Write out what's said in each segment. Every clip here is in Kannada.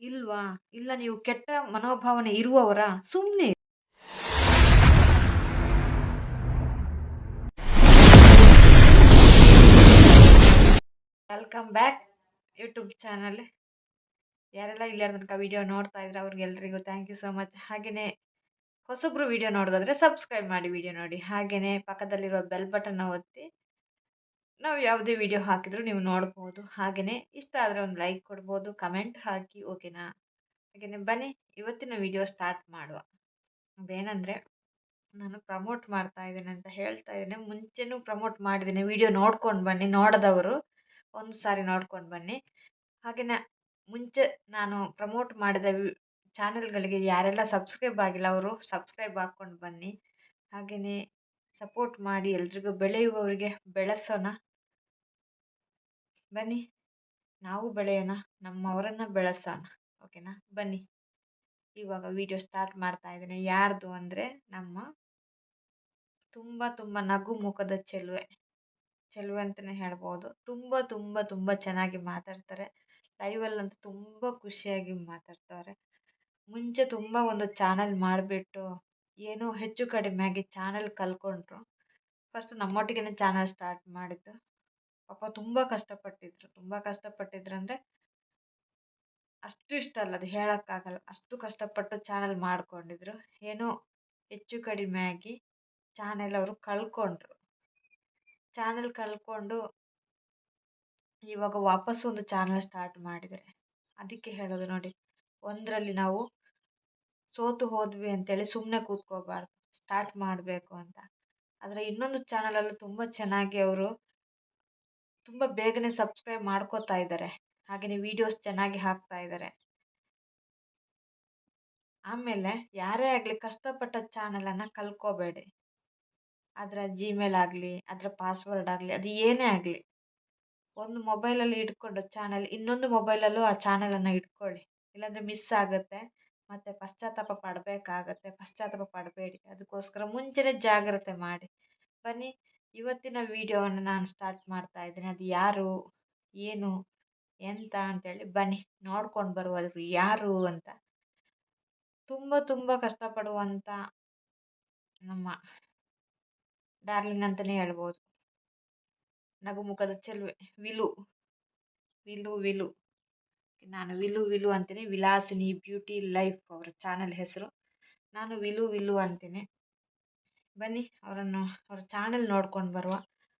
ಇಲ್ವಾ? ಇಲ್ಲ, ನೀವು ಕೆಟ್ಟ ಮನೋಭಾವನೆ ಇರುವವರಾ? ಸುಮ್ಮನೆ ವೆಲ್ಕಮ್ ಬ್ಯಾಕ್ ಯೂಟ್ಯೂಬ್ ಚಾನಲ್ ಯಾರೆಲ್ಲ ಇಲ್ಲಿಯರ ತನಕ ವಿಡಿಯೋ ನೋಡ್ತಾ ಇದ್ರೆ ಅವ್ರಿಗೆಲ್ರಿಗೂ ಥ್ಯಾಂಕ್ ಯು ಸೊ ಮಚ್ ಹಾಗೆಯೇ ಹೊಸಬ್ರು ವಿಡಿಯೋ ನೋಡೋದಾದ್ರೆ ಸಬ್ಸ್ಕ್ರೈಬ್ ಮಾಡಿ ವಿಡಿಯೋ ನೋಡಿ. ಹಾಗೆಯೇ ಪಕ್ಕದಲ್ಲಿರುವ ಬೆಲ್ ಬಟನ್ನ ಒತ್ತಿ. ನಾವು ಯಾವುದೇ ವಿಡಿಯೋ ಹಾಕಿದರೂ ನೀವು ನೋಡ್ಬೋದು. ಹಾಗೆಯೇ ಇಷ್ಟ ಆದರೆ ಒಂದು ಲೈಕ್ ಕೊಡ್ಬೋದು, ಕಮೆಂಟ್ ಹಾಕಿ, ಓಕೆನಾ? ಹಾಗೆಯೇ ಬನ್ನಿ, ಇವತ್ತಿನ ವಿಡಿಯೋ ಸ್ಟಾರ್ಟ್ ಮಾಡುವ. ಅದೇನಂದರೆ, ನಾನು ಪ್ರಮೋಟ್ ಮಾಡ್ತಾ ಇದ್ದೇನೆ ಅಂತ ಹೇಳ್ತಾ ಇದ್ದೇನೆ. ಮುಂಚೆನೂ ಪ್ರಮೋಟ್ ಮಾಡಿದ್ದೀನಿ. ವಿಡಿಯೋ ನೋಡ್ಕೊಂಡು ಬನ್ನಿ, ನೋಡದವರು ಒಂದು ಸಾರಿ ನೋಡ್ಕೊಂಡು ಬನ್ನಿ. ಹಾಗೆಯೇ ಮುಂಚೆ ನಾನು ಪ್ರಮೋಟ್ ಮಾಡಿದ ಚಾನೆಲ್ಗಳಿಗೆ ಯಾರೆಲ್ಲ ಸಬ್ಸ್ಕ್ರೈಬ್ ಆಗಿಲ್ಲ, ಅವರು ಸಬ್ಸ್ಕ್ರೈಬ್ ಹಾಕ್ಕೊಂಡು ಬನ್ನಿ. ಹಾಗೆಯೇ ಸಪೋರ್ಟ್ ಮಾಡಿ, ಎಲ್ರಿಗೂ ಬೆಳೆಯುವವರಿಗೆ ಬೆಳೆಸೋಣ. ಬನ್ನಿ. ನಾವು ಬೆಳೆಯೋಣ, ನಮ್ಮವರನ್ನು ಬೆಳೆಸೋಣ. ಓಕೆನಾ? ಬನ್ನಿ. ಇವಾಗ ವಿಡಿಯೋ ಸ್ಟಾರ್ಟ್ ಮಾಡ್ತಾ ಇದ್ದೀನಿ. ಯಾರ್ದು ಅಂದರೆ ನಮ್ಮ ತುಂಬ ತುಂಬ ನಗು ಮುಖದ ಚೆಲುವೆ. ಚೆಲುವೆ ಅಂತಲೇ ಹೇಳ್ಬೋದು. ತುಂಬ ತುಂಬ ತುಂಬ ಚೆನ್ನಾಗಿ ಮಾತಾಡ್ತಾರೆ. ಲೈವಲ್ಲಂತೂ ತುಂಬ ಖುಷಿಯಾಗಿ ಮಾತಾಡ್ತಾರೆ. ಮುಂಚೆ ತುಂಬ ಒಂದು ಚಾನಲ್ ಮಾಡಿಬಿಟ್ಟು ಏನೋ ಹೆಚ್ಚು ಕಡಿಮೆ ಆಗಿ ಚಾನಲ್ ಕಲ್ತ್ಕೊಂಡ್ರು ಫಸ್ಟ್ ನಮ್ಮೊಟ್ಟಿಗೆ ಚಾನಲ್ ಸ್ಟಾರ್ಟ್ ಮಾಡಿದ್ದು. ಪಾಪ ತುಂಬ ಕಷ್ಟಪಟ್ಟಿದ್ರು. ತುಂಬ ಕಷ್ಟಪಟ್ಟಿದ್ರು ಅಂದ್ರೆ ಅಷ್ಟು ಇಷ್ಟ ಅಲ್ಲ ಅದು ಹೇಳೋಕ್ಕಾಗಲ್ಲ. ಅಷ್ಟು ಕಷ್ಟಪಟ್ಟು ಚಾನಲ್ ಮಾಡ್ಕೊಂಡಿದ್ರು. ಏನೋ ಹೆಚ್ಚು ಕಡಿಮೆ ಆಗಿ ಚಾನೆಲ್ ಅವರು ಕಳ್ಕೊಂಡ್ರು. ಚಾನೆಲ್ ಕಳ್ಕೊಂಡು ಇವಾಗ ವಾಪಸ್ ಒಂದು ಚಾನಲ್ ಸ್ಟಾರ್ಟ್ ಮಾಡಿದರೆ ಅದಕ್ಕೆ ಹೇಳೋದು ನೋಡಿ, ಒಂದರಲ್ಲಿ ನಾವು ಸೋತು ಹೋದ್ವಿ ಅಂತೇಳಿ ಸುಮ್ಮನೆ ಕೂತ್ಕೋಬಾರ್ದು. ಸ್ಟಾರ್ಟ್ ಮಾಡಬೇಕು ಅಂತ. ಆದರೆ ಇನ್ನೊಂದು ಚಾನಲಲ್ಲೂ ತುಂಬ ಚೆನ್ನಾಗಿ ಅವರು ತುಂಬ ಬೇಗನೆ ಸಬ್ಸ್ಕ್ರೈಬ್ ಮಾಡ್ಕೋತಾ ಇದ್ದಾರೆ. ಹಾಗೆಯೇ ವಿಡಿಯೋಸ್ ಚೆನ್ನಾಗಿ ಹಾಕ್ತಾ ಇದ್ದಾರೆ. ಆಮೇಲೆ ಯಾರೇ ಆಗಲಿ ಕಷ್ಟಪಟ್ಟ ಚಾನಲನ್ನು ಕಲ್ಕೋಬೇಡಿ. ಅದರ ಜಿಮೇಲ್ ಆಗಲಿ, ಅದರ ಪಾಸ್ವರ್ಡ್ ಆಗಲಿ, ಅದು ಏನೇ ಆಗಲಿ. ಒಂದು ಮೊಬೈಲಲ್ಲಿ ಇಟ್ಕೊಂಡು ಚಾನಲ್ ಇನ್ನೊಂದು ಮೊಬೈಲಲ್ಲೂ ಆ ಚಾನಲನ್ನು ಇಟ್ಕೊಳ್ಳಿ. ಇಲ್ಲಾಂದರೆ ಮಿಸ್ ಆಗುತ್ತೆ, ಮತ್ತು ಪಶ್ಚಾತ್ತಾಪ ಪಡಬೇಕಾಗತ್ತೆ, ಪಶ್ಚಾತ್ತಾಪ ಪಡಬೇಡಿ. ಅದಕ್ಕೋಸ್ಕರ ಮುಂಚೆನೇ ಜಾಗ್ರತೆ ಮಾಡಿ. ಬನ್ನಿ ಇವತ್ತಿನ ವೀಡಿಯೋವನ್ನು ನಾನು ಸ್ಟಾರ್ಟ್ ಮಾಡ್ತಾ ಇದ್ದೀನಿ. ಅದು ಯಾರು, ಏನು, ಎಂತ ಅಂತೇಳಿ ಬನ್ನಿ, ನೋಡ್ಕೊಂಡು ಬರುವ ಯಾರು ಅಂತ. ತುಂಬ ತುಂಬ ಕಷ್ಟಪಡುವಂಥ ನಮ್ಮ ಡಾರ್ಲಿಂಗ್ ಅಂತಲೇ ಹೇಳ್ಬೋದು. ನಗುಮುಖದ ಚೆಲುವೆ, ವಿಲು ವಿಲು ವಿಲು. ನಾನು ವಿಲು ವಿಲು ಅಂತೀನಿ. ವಿಲಾಸಿನಿ ಬ್ಯೂಟಿ ಲೈಫ್ ಅವರ ಚಾನಲ್ ಹೆಸರು. ನಾನು ವಿಲು ವಿಲು ಅಂತೀನಿ. ಬನ್ನಿ, ಅವರನ್ನು ಅವರ ಚಾನಲ್ ನೋಡ್ಕೊಂಡು ಬರುವ.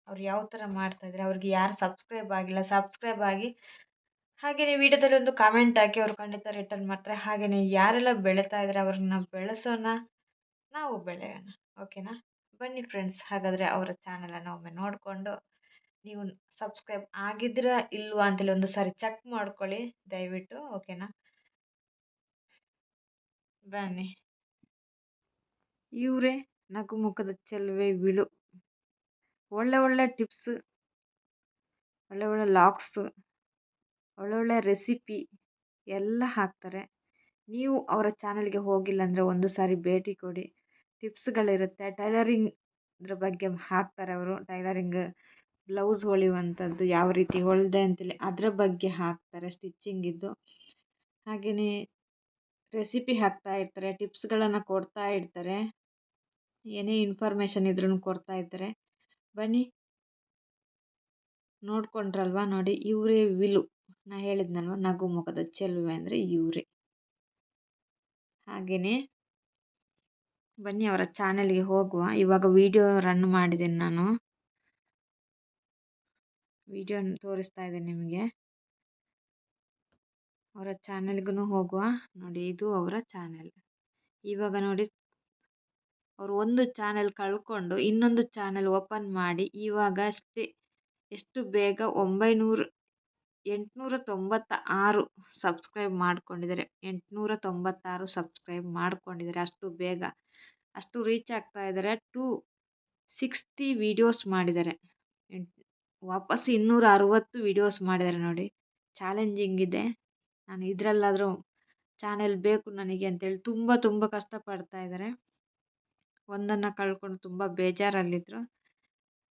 ಅವ್ರು ಯಾವ ಥರ ಮಾಡ್ತಾಯಿದ್ದಾರೆ ಅವ್ರಿಗೆ ಯಾರು ಸಬ್ಸ್ಕ್ರೈಬ್ ಆಗಿಲ್ಲ, ಸಬ್ಸ್ಕ್ರೈಬ್ ಆಗಿ ಹಾಗೆಯೇ ವಿಡಿಯೋದಲ್ಲಿ ಒಂದು ಕಾಮೆಂಟ್ ಹಾಕಿ ಅವರು ಖಂಡಿತ ರಿಟರ್ನ್ ಮಾಡ್ತಾರೆ. ಹಾಗೆಯೇ ಯಾರೆಲ್ಲ ಬೆಳೀತಾ ಇದ್ದಾರೆ ಅವ್ರನ್ನ ಬೆಳೆಸೋಣ, ನಾವು ಬೆಳೆಯೋಣ. ಓಕೆನಾ ಬನ್ನಿ ಫ್ರೆಂಡ್ಸ್ ಹಾಗಾದರೆ ಅವರ ಚಾನಲನ್ನು ಒಮ್ಮೆ ನೋಡಿಕೊಂಡು ನೀವು ಸಬ್ಸ್ಕ್ರೈಬ್ ಆಗಿದ್ದೀರಾ ಇಲ್ವಾ ಅಂತೇಳಿ ಒಂದು ಸಾರಿ ಚೆಕ್ ಮಾಡ್ಕೊಳ್ಳಿ, ದಯವಿಟ್ಟು. ಓಕೆನಾ ಬನ್ನಿ. ಇವರೇ? ನಗುಮುಖದ ಚೆಲುವೆ ವಿಳು. ಒಳ್ಳೆ ಒಳ್ಳೆ ಟಿಪ್ಸ್, ಒಳ್ಳೆ ಒಳ್ಳೆ ಲಾಕ್ಸು ಒಳ್ಳೊಳ್ಳೆ ರೆಸಿಪಿ ಎಲ್ಲ ಹಾಕ್ತಾರೆ. ನೀವು ಅವರ ಚಾನಲ್ಗೆ ಹೋಗಿಲ್ಲ ಅಂದರೆ ಒಂದು ಸಾರಿ ಭೇಟಿ ಕೊಡಿ. ಟಿಪ್ಸ್ಗಳಿರುತ್ತೆ. ಟೈಲರಿಂಗ್ ಇದ್ರ ಬಗ್ಗೆ ಹಾಕ್ತಾರೆ ಅವರು. ಟೈಲರಿಂಗ್ ಬ್ಲೌಸ್ ಹೊಲಿಯುವಂಥದ್ದು ಯಾವ ರೀತಿ ಹೊಲಿದೆ ಅಂತೇಳಿ ಅದರ ಬಗ್ಗೆ ಹಾಕ್ತಾರೆ ಸ್ಟಿಚ್ಚಿಂಗಿದ್ದು ಹಾಗೆಯೇ ರೆಸಿಪಿ ಹಾಕ್ತಾ ಇರ್ತಾರೆ, ಟಿಪ್ಸ್ಗಳನ್ನು ಕೊಡ್ತಾ ಇರ್ತಾರೆ. ಏನೇ ಇನ್ಫಾರ್ಮೇಷನ್ ಇದ್ರೂ ಕೊಡ್ತಾ ಇದ್ದಾರೆ, ಬನ್ನಿ. ನೋಡ್ಕೊಂಡ್ರಲ್ವಾ ನೋಡಿ, ಇವರೇ ವಿಲು. ನಾ ಹೇಳಿದ್ನಲ್ವ, ನಗು ಮುಖದ ಚೆಲುವೆ ಅಂದರೆ ಇವರೇ. ಹಾಗೆಯೇ ಬನ್ನಿ ಅವರ ಚಾನೆಲ್ಗೆ ಹೋಗುವ. ಇವಾಗ ವಿಡಿಯೋ ರನ್ ಮಾಡಿದ್ದೀನಿ ನಾನು. ವಿಡಿಯೋ ತೋರಿಸ್ತಾ ಇದ್ದೀನಿ ನಿಮಗೆ. ಅವರ ಚಾನೆಲ್ಗೂ ಹೋಗುವ. ನೋಡಿ, ಇದು ಅವರ ಚಾನೆಲ್. ಇವಾಗ ನೋಡಿ ಅವರು ಒಂದು ಚಾನೆಲ್ ಕಳ್ಕೊಂಡು ಇನ್ನೊಂದು ಚಾನೆಲ್ ಓಪನ್ ಮಾಡಿ ಇವಾಗ ಅಷ್ಟೇ, ಎಷ್ಟು ಬೇಗ ಒಂಬೈನೂರು ಎಂಟುನೂರ ತೊಂಬತ್ತ ಆರು ಸಬ್ಸ್ಕ್ರೈಬ್ ಮಾಡ್ಕೊಂಡಿದ್ದಾರೆ. ಎಂಟುನೂರ ತೊಂಬತ್ತಾರು ಸಬ್ಸ್ಕ್ರೈಬ್ ಮಾಡ್ಕೊಂಡಿದ್ದಾರೆ ಅಷ್ಟು ಬೇಗ. ಅಷ್ಟು ರೀಚ್ ಆಗ್ತಾ ಇದ್ದಾರೆ. ಟು ಸಿಕ್ಸ್ಟಿ ವೀಡಿಯೋಸ್ ಮಾಡಿದ್ದಾರೆ. ವಾಪಸ್ ಇನ್ನೂರ ಅರುವತ್ತು ವೀಡಿಯೋಸ್ ಮಾಡಿದ್ದಾರೆ ನೋಡಿ. ಚಾಲೆಂಜಿಂಗ್ ಇದೆ. ನಾನು ಇದರಲ್ಲಾದರೂ ಚಾನೆಲ್ ಬೇಕು ನನಗೆ ಅಂತೇಳಿ ತುಂಬ ತುಂಬ ಕಷ್ಟಪಡ್ತಾ ಇದ್ದಾರೆ. ಒಂದನ್ನು ಕಳ್ಕೊಂಡು ತುಂಬ ಬೇಜಾರಲ್ಲಿದ್ದರು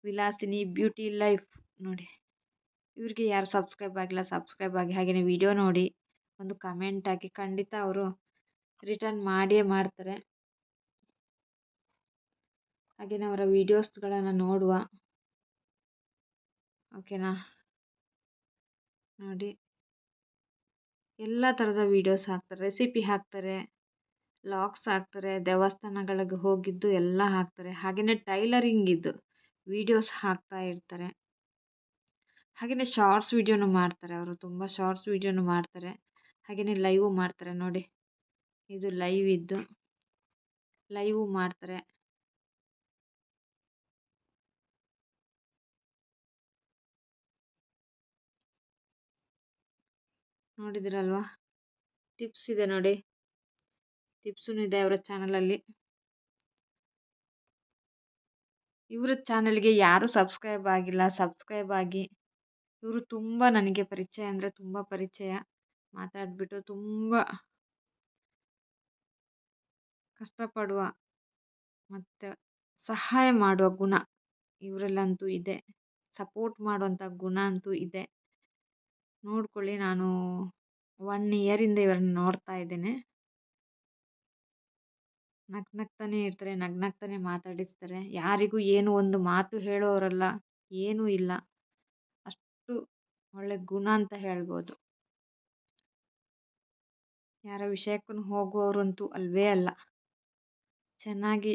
ವಿಲಾಸಿನಿ, ಬ್ಯೂಟಿ ಲೈಫ್ ನೋಡಿ. ಇವ್ರಿಗೆ ಯಾರು ಸಬ್ಸ್ಕ್ರೈಬ್ ಆಗಿಲ್ಲ, ಸಬ್ಸ್ಕ್ರೈಬ್ ಆಗಿ ಹಾಗೆಯೇ ವಿಡಿಯೋ ನೋಡಿ. ಒಂದು ಕಮೆಂಟ್ ಹಾಕಿ ಖಂಡಿತ ಅವರು ರಿಟರ್ನ್ ಮಾಡಿಯೇ ಮಾಡ್ತಾರೆ. ಹಾಗೆಯೇ ಅವರ ವೀಡಿಯೋಸ್ಗಳನ್ನು ನೋಡುವ. ಓಕೆನಾ? ನೋಡಿ. ಎಲ್ಲ ಥರದ ವೀಡಿಯೋಸ್ ಹಾಕ್ತಾರೆ, ರೆಸಿಪಿ ಹಾಕ್ತಾರೆ. ಲಾಗ್ಸ್ ಹಾಕ್ತಾರೆ, ದೇವಸ್ಥಾನಗಳಿಗೆ ಹೋಗಿದ್ದು ಎಲ್ಲ ಹಾಕ್ತಾರೆ. ಹಾಗೆಯೇ ಟೈಲರಿಂಗಿದ್ದು ವೀಡಿಯೋಸ್ ಹಾಕ್ತಾ ಇರ್ತಾರೆ. ಹಾಗೆಯೇ ಶಾರ್ಟ್ಸ್ ವೀಡಿಯೋನು ಮಾಡ್ತಾರೆ ಅವರು. ತುಂಬ ಶಾರ್ಟ್ಸ್ ವೀಡಿಯೋನು ಮಾಡ್ತಾರೆ. ಹಾಗೆಯೇ ಲೈವು ಮಾಡ್ತಾರೆ ನೋಡಿ. ಇದು ಲೈವ್ ಇದ್ದು. ಲೈವು ಮಾಡ್ತಾರೆ. ನೋಡಿದಿರಲ್ವಾ? ಟಿಪ್ಸ್ ಇದೆ ನೋಡಿ. ಟಿಪ್ಸೂ ಇದೆ ಅವರ ಚಾನಲಲ್ಲಿ ಇವರ ಚಾನಲ್ಗೆ ಯಾರೂ ಸಬ್ಸ್ಕ್ರೈಬ್ ಆಗಿಲ್ಲ ಸಬ್ಸ್ಕ್ರೈಬ್ ಆಗಿ ಇವರು ತುಂಬ ನನಗೆ ಪರಿಚಯ ಅಂದರೆ ತುಂಬ ಪರಿಚಯ. ಮಾತಾಡಿಬಿಟ್ಟು ತುಂಬ ಕಷ್ಟಪಡುವ ಮತ್ತು ಸಹಾಯ ಮಾಡುವ ಗುಣ ಇವರಲ್ಲಂತೂ ಇದೆ. ಸಪೋರ್ಟ್ ಮಾಡುವಂಥ ಗುಣ ಅಂತೂ ಇದೆ. ನೋಡ್ಕೊಳ್ಳಿ, ನಾನು ಒನ್ ಇಯರಿಂದ ಇವರನ್ನ ನೋಡ್ತಾ ಇದ್ದೇನೆ. ನಗ್ ನಗ್ತಾನೆ ಇರ್ತಾರೆ ನಗ್ ನಗ್ತಾನೆ ಮಾತಾಡಿಸ್ತಾರೆ. ಯಾರಿಗೂ ಏನು ಒಂದು ಮಾತು ಹೇಳೋರಲ್ಲ, ಏನೂ ಇಲ್ಲ. ಅಷ್ಟು ಒಳ್ಳೆ ಗುಣ ಅಂತ ಹೇಳ್ಬೋದು. ಯಾರ ವಿಷಯಕ್ಕೂ ಹೋಗುವವರಂತೂ ಅಲ್ವೇ ಅಲ್ಲ. ಚೆನ್ನಾಗಿ,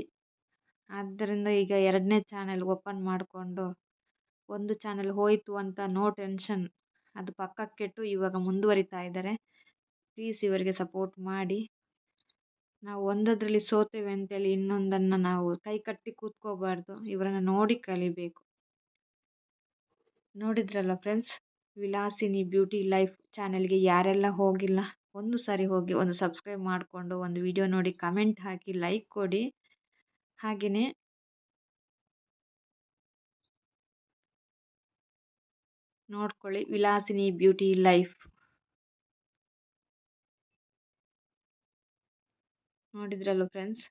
ಆದ್ದರಿಂದ ಈಗ ಎರಡನೇ ಚಾನೆಲ್ ಓಪನ್ ಮಾಡಿಕೊಂಡು, ಒಂದು ಚಾನೆಲ್ ಹೋಯಿತು ಅಂತ ನೋ ಟೆನ್ಷನ್, ಅದು ಪಕ್ಕಕ್ಕಿಟ್ಟು ಇವಾಗ ಮುಂದುವರಿತಾ ಇದ್ದಾರೆ. ಪ್ಲೀಸ್ ಇವರಿಗೆ ಸಪೋರ್ಟ್ ಮಾಡಿ. ನಾವು ಒಂದರಲ್ಲಿ ಸೋತೇವೆ ಅಂತೇಳಿ ಇನ್ನೊಂದನ್ನು ನಾವು ಕೈ ಕಟ್ಟಿ ಕೂತ್ಕೋಬಾರ್ದು. ಇವರನ್ನು ನೋಡಿ ಕಲಿಬೇಕು. ನೋಡಿದ್ರಲ್ಲ ಫ್ರೆಂಡ್ಸ್ ವಿಲಾಸಿನಿ ಬ್ಯೂಟಿ ಲೈಫ್ ಚಾನೆಲ್ಗೆ ಯಾರೆಲ್ಲ ಹೋಗಿಲ್ಲ, ಒಂದು ಸಾರಿ ಹೋಗಿ ಒಂದು ಸಬ್ಸ್ಕ್ರೈಬ್ ಮಾಡಿಕೊಂಡು ಒಂದು ವಿಡಿಯೋ ನೋಡಿ ಕಮೆಂಟ್ ಹಾಕಿ ಲೈಕ್ ಕೊಡಿ. ಹಾಗೆಯೇ ನೋಡ್ಕೊಳ್ಳಿ ವಿಲಾಸಿನಿ ಬ್ಯೂಟಿ ಲೈಫ್. ನೋಡಿದ್ರಲ್ಲ ಫ್ರೆಂಡ್ಸ್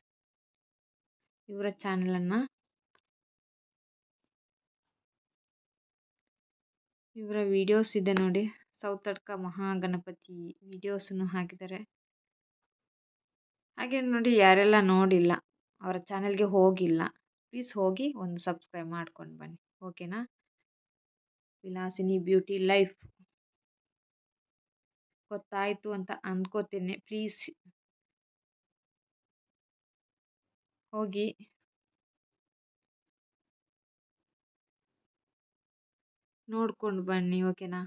ಇವರ ಚಾನಲನ್ನು ಇವರ ವಿಡಿಯೋಸ್ ಇದೆ ನೋಡಿ. ಸೌತ್ ಸೌತಡ್ಕ ಮಹಾಗಣಪತಿ ವಿಡಿಯೋಸನ್ನು ಹಾಕಿದ್ದಾರೆ. ಹಾಗೆ ನೋಡಿ ಯಾರೆಲ್ಲ ನೋಡಿಲ್ಲ, ಅವರ ಚಾನೆಲ್ಗೆ ಹೋಗಿಲ್ಲ ಪ್ಲೀಸ್ ಹೋಗಿ ಒಂದು ಸಬ್ಸ್ಕ್ರೈಬ್ ಮಾಡ್ಕೊಂಡು ಬನ್ನಿ. ಓಕೆನಾ ವಿಲಾಸಿನಿ ಬ್ಯೂಟಿ ಲೈಫ್ ಗೊತ್ತಾಯಿತು ಅಂತ ಅಂದ್ಕೋತೀನಿ ಪ್ಲೀಸ್ ಹೋಗಿ. ನೋಡ್ಕೊಂಡು ಬನ್ನಿ, ಓಕೆನಾ?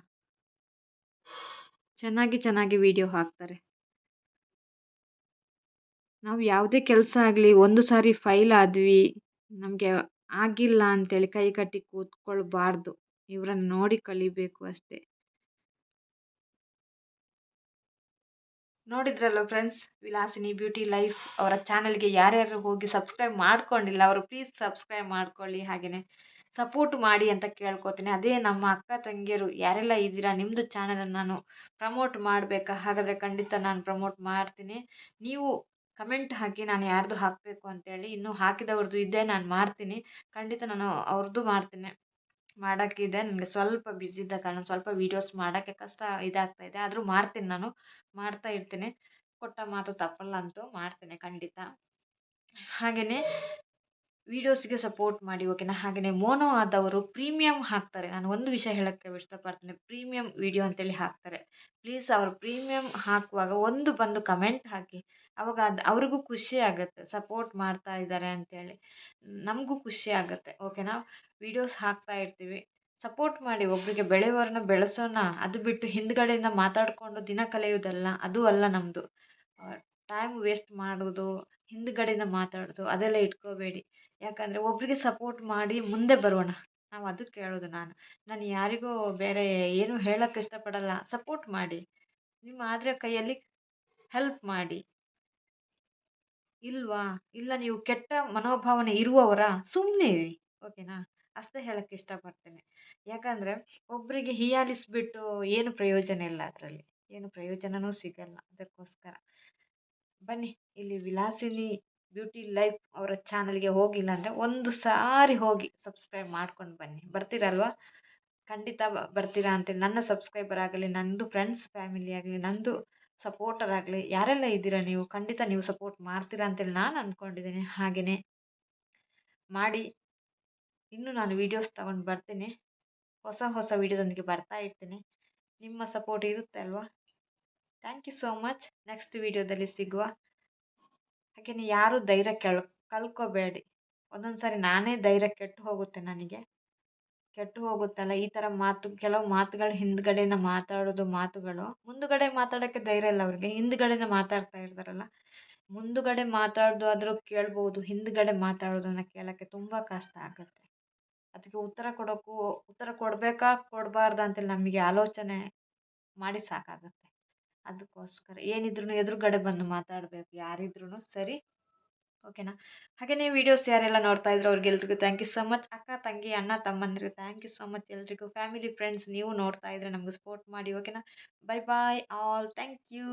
ಚೆನ್ನಾಗಿ ಚೆನ್ನಾಗಿ ವಿಡಿಯೋ ಹಾಕ್ತಾರೆ. ನಾವು ಯಾವುದೇ ಕೆಲಸ ಆಗಲಿ, ಒಂದು ಸಾರಿ ಫೈಲ್ ಆದ್ವಿ, ನಮಗೆ ಆಗಿಲ್ಲ ಅಂತೇಳಿ ಕೈ ಕಟ್ಟಿ ಕೂತ್ಕೊಳ್ಬಾರ್ದು. ಇವರನ್ನು ನೋಡಿ ಕಲಿಬೇಕು ಅಷ್ಟೇ. ನೋಡಿದ್ರಲ್ಲ ಫ್ರೆಂಡ್ಸ್ ವಿಲಾಸಿನಿ ಬ್ಯೂಟಿ ಲೈಫ್ ಅವರ ಚಾನಲ್ಗೆ ಯಾರ್ಯಾರು ಹೋಗಿ ಸಬ್ಸ್ಕ್ರೈಬ್ ಮಾಡ್ಕೊಂಡಿಲ್ಲ, ಅವರು ಪ್ಲೀಸ್ ಸಬ್ಸ್ಕ್ರೈಬ್ ಮಾಡ್ಕೊಳ್ಳಿ ಹಾಗೆಯೇ ಸಪೋರ್ಟ್ ಮಾಡಿ ಅಂತ ಕೇಳ್ಕೊತೀನಿ. ಅದೇ ನಮ್ಮ ಅಕ್ಕ ತಂಗಿಯರು ಯಾರೆಲ್ಲ ಇದ್ದೀರಾ ನಿಮ್ಮದು ಚಾನಲನ್ನು ನಾನು ಪ್ರಮೋಟ್ ಮಾಡಬೇಕಾ? ಹಾಗಾದರೆ ಖಂಡಿತ ನಾನು ಪ್ರಮೋಟ್ ಮಾಡ್ತೀನಿ. ನೀವು ಕಮೆಂಟ್ ಹಾಕಿ ನಾನು ಯಾರ್ದು ಹಾಕಬೇಕು ಅಂತೇಳಿ, ಇನ್ನೂ ಹಾಕಿದವ್ರದ್ದು ಇದೇ ನಾನು ಮಾಡ್ತೀನಿ. ಖಂಡಿತ ನಾನು ಅವ್ರದ್ದು ಮಾಡ್ತೀನಿ. ಮಾಡೋಕ್ಕಿದೆ. ನನಗೆ ಸ್ವಲ್ಪ ಬ್ಯುಸಿ ಇದ್ದ ಕಾರಣ ಸ್ವಲ್ಪ ವೀಡಿಯೋಸ್ ಮಾಡೋಕ್ಕೆ ಕಷ್ಟ ಇದಾಗ್ತಾ ಇದೆ. ಆದರೂ ಮಾಡ್ತೀನಿ ನಾನು. ಮಾಡ್ತಾ ಇರ್ತೀನಿ. ಕೊಟ್ಟ ಮಾತು ತಪ್ಪಲ್ಲ ಅಂತೂ ಮಾಡ್ತೀನಿ ಖಂಡಿತ. ಹಾಗೆಯೇ ವೀಡಿಯೋಸ್ಗೆ ಸಪೋರ್ಟ್ ಮಾಡಿ, ಓಕೆನಾ? ಹಾಗೆಯೇ ಮೋನೋ ಆದವರು ಪ್ರೀಮಿಯಂ ಹಾಕ್ತಾರೆ. ನಾನು ಒಂದು ವಿಷಯ ಹೇಳೋಕ್ಕೆ ಇಷ್ಟಪಡ್ತೀನಿ. ಪ್ರೀಮಿಯಂ ವೀಡಿಯೋ ಅಂತೇಳಿ ಹಾಕ್ತಾರೆ. ಪ್ಲೀಸ್ ಅವರು ಪ್ರೀಮಿಯಂ ಹಾಕುವಾಗ ಒಂದು ಬಂದು ಕಮೆಂಟ್ ಹಾಕಿ. ಅವಾಗ ಅದು ಅವ್ರಿಗೂ ಖುಷಿ ಆಗುತ್ತೆ. ಸಪೋರ್ಟ್ ಮಾಡ್ತಾ ಇದ್ದಾರೆ ಅಂತೇಳಿ. ನಮಗೂ ಖುಷಿ ಆಗುತ್ತೆ, ಓಕೆನಾ? ವೀಡಿಯೋಸ್ ಹಾಕ್ತಾ ಇರ್ತೀವಿ. ಸಪೋರ್ಟ್ ಮಾಡಿ ಒಬ್ಬರಿಗೆ ಬೆಳೆಯವರನ್ನ ಬೆಳೆಸೋಣ. ಅದು ಬಿಟ್ಟು ಹಿಂದ್ಗಡೆಯಿಂದ ಮಾತಾಡಿಕೊಂಡು ದಿನ ಕಳೆಯೋದಲ್ಲ ಅದು ಅಲ್ಲ ನಮ್ಮದು ಟೈಮ್ ವೇಸ್ಟ್ ಮಾಡೋದು ಹಿಂದ್ಗಡೆಯಿಂದ ಮಾತಾಡೋದು ಅದೆಲ್ಲ ಇಟ್ಕೋಬೇಡಿ. ಯಾಕಂದರೆ ಒಬ್ಬರಿಗೆ ಸಪೋರ್ಟ್ ಮಾಡಿ ಮುಂದೆ ಬರೋಣ. ನಾವು ಅದು ಕೇಳೋದು ನಾನು. ನಾನು ಯಾರಿಗೂ ಬೇರೆ ಏನೂ ಹೇಳೋಕ್ಕೆ ಇಷ್ಟಪಡಲ್ಲ. ಸಪೋರ್ಟ್ ಮಾಡಿ. ನಿಮ್ಮ ಆದರೆ ಕೈಯಲ್ಲಿ ಹೆಲ್ಪ್ ಮಾಡಿ. ಇಲ್ವಾ? ಇಲ್ಲ ನೀವು ಕೆಟ್ಟ ಮನೋಭಾವನೆ ಇರುವವರ ಸುಮ್ಮನೆ ಇರಿ. ಓಕೆನಾ ಅಷ್ಟೇ ಹೇಳಕ್ಕೆ ಇಷ್ಟಪಡ್ತೇನೆ. ಯಾಕಂದರೆ ಒಬ್ಬರಿಗೆ ಹೀಯಾಳಿಸ್ಬಿಟ್ಟು ಏನು ಪ್ರಯೋಜನ ಇಲ್ಲ ಅದರಲ್ಲಿ. ಏನು ಪ್ರಯೋಜನವೂ ಸಿಗಲ್ಲ. ಅದಕ್ಕೋಸ್ಕರ. ಬನ್ನಿ, ಇಲ್ಲಿ ವಿಲಾಸಿನಿ ಬ್ಯೂಟಿ ಲೈಫ್ ಅವರ ಚಾನಲ್ಗೆ ಹೋಗಿಲ್ಲ ಅಂದರೆ ಒಂದು ಸಾರಿ ಹೋಗಿ ಸಬ್ಸ್ಕ್ರೈಬ್ ಮಾಡ್ಕೊಂಡು ಬನ್ನಿ. ಬರ್ತೀರಲ್ವಾ? ಖಂಡಿತ ಬರ್ತೀರಾ ಅಂತೇಳಿ ನನ್ನ ಸಬ್ಸ್ಕ್ರೈಬರ್ ಆಗಲಿ ನನ್ನದು ಫ್ರೆಂಡ್ಸ್ ಫ್ಯಾಮಿಲಿ ಆಗಲಿ ನನ್ನದು ಸಪೋರ್ಟರ್ ಆಗಲಿ, ಯಾರೆಲ್ಲ ಇದ್ದೀರಾ ನೀವು? ಖಂಡಿತ ನೀವು ಸಪೋರ್ಟ್ ಮಾಡ್ತೀರಾ ಅಂತೇಳಿ ನಾನು ಅಂದ್ಕೊಂಡಿದ್ದೀನಿ ಹಾಗೆಯೇ ಮಾಡಿ. ಇನ್ನೂ ನಾನು ವೀಡಿಯೋಸ್ ತಗೊಂಡು ಬರ್ತೀನಿ. ಹೊಸ ಹೊಸ ವೀಡಿಯೋದೊಂದಿಗೆ ಬರ್ತಾ ಇರ್ತೀನಿ. ನಿಮ್ಮ ಸಪೋರ್ಟ್ ಇರುತ್ತೆ ಅಲ್ವಾ? Thank you so much next ವೀಡಿಯೋದಲ್ಲಿ ಸಿಗುವ ಹಾಗೆಯೇ ಯಾರೂ ಧೈರ್ಯ ಕೆಳ್, ಕಳ್ಕೊಬೇಡಿ. ಒಂದೊಂದು ಸಾರಿ ನಾನೇ ಧೈರ್ಯ ಕೆಟ್ಟು ಹೋಗುತ್ತೆ ನನಗೆ. ಕೆಟ್ಟು ಹೋಗುತ್ತಲ್ಲ, ಈ ಥರ ಮಾತು, ಕೆಲವು ಮಾತುಗಳು ಹಿಂದ್ಗಡೆಯಿಂದ ಮಾತಾಡೋದು ಮಾತುಗಳು. ಮುಂದುಗಡೆ ಮಾತಾಡೋಕ್ಕೆ ಧೈರ್ಯ ಇಲ್ಲ ಅವ್ರಿಗೆ. ಹಿಂದ್ಗಡೆಯಿಂದ ಮಾತಾಡ್ತಾ ಇರ್ತಾರಲ್ಲ. ಮುಂದುಗಡೆ ಮಾತಾಡೋದು ಆದರೂ ಕೇಳ್ಬೋದು, ಹಿಂದ್ಗಡೆ ಮಾತಾಡೋದನ್ನು ಕೇಳೋಕ್ಕೆ ತುಂಬ ಕಷ್ಟ ಆಗುತ್ತೆ. ಅದಕ್ಕೆ ಉತ್ತರ ಕೊಡೋಕ್ಕೂ ಉತ್ತರ ಕೊಡಬೇಕಾ, ಕೊಡಬಾರ್ದಾ ಅಂತೇಳಿ ನಮಗೆ ಆಲೋಚನೆ ಮಾಡಿ ಸಾಕಾಗುತ್ತೆ. ಅದಕ್ಕೋಸ್ಕರ. ಏನಿದ್ರೂ ಎದುರುಗಡೆ ಬಂದು ಮಾತಾಡಬೇಕು ಯಾರಿದ್ರೂ ಸರಿ? ಓಕೆನಾ? ಹಾಗೆಯೇ ವೀಡಿಯೋಸ್ ಯಾರೆಲ್ಲ ನೋಡ್ತಾ ಇದ್ರು ಅವ್ರಿಗೆಲ್ರಿಗೂ ಥ್ಯಾಂಕ್ ಯು ಸೊ ಮಚ್ ಅಕ್ಕ, ತಂಗಿ, ಅಣ್ಣ, ತಮ್ಮಂದ್ರಿಗೆ ಥ್ಯಾಂಕ್ ಯು ಸೊ ಮಚ್ ಎಲ್ರಿಗೂ. ಫ್ಯಾಮಿಲಿ ಫ್ರೆಂಡ್ಸ್ ನೀವು ನೋಡ್ತಾ ಇದ್ರೆ ನಮ್ಗೆ ಸಪೋರ್ಟ್ ಮಾಡಿ, ಓಕೆನಾ? Bye bye all thank you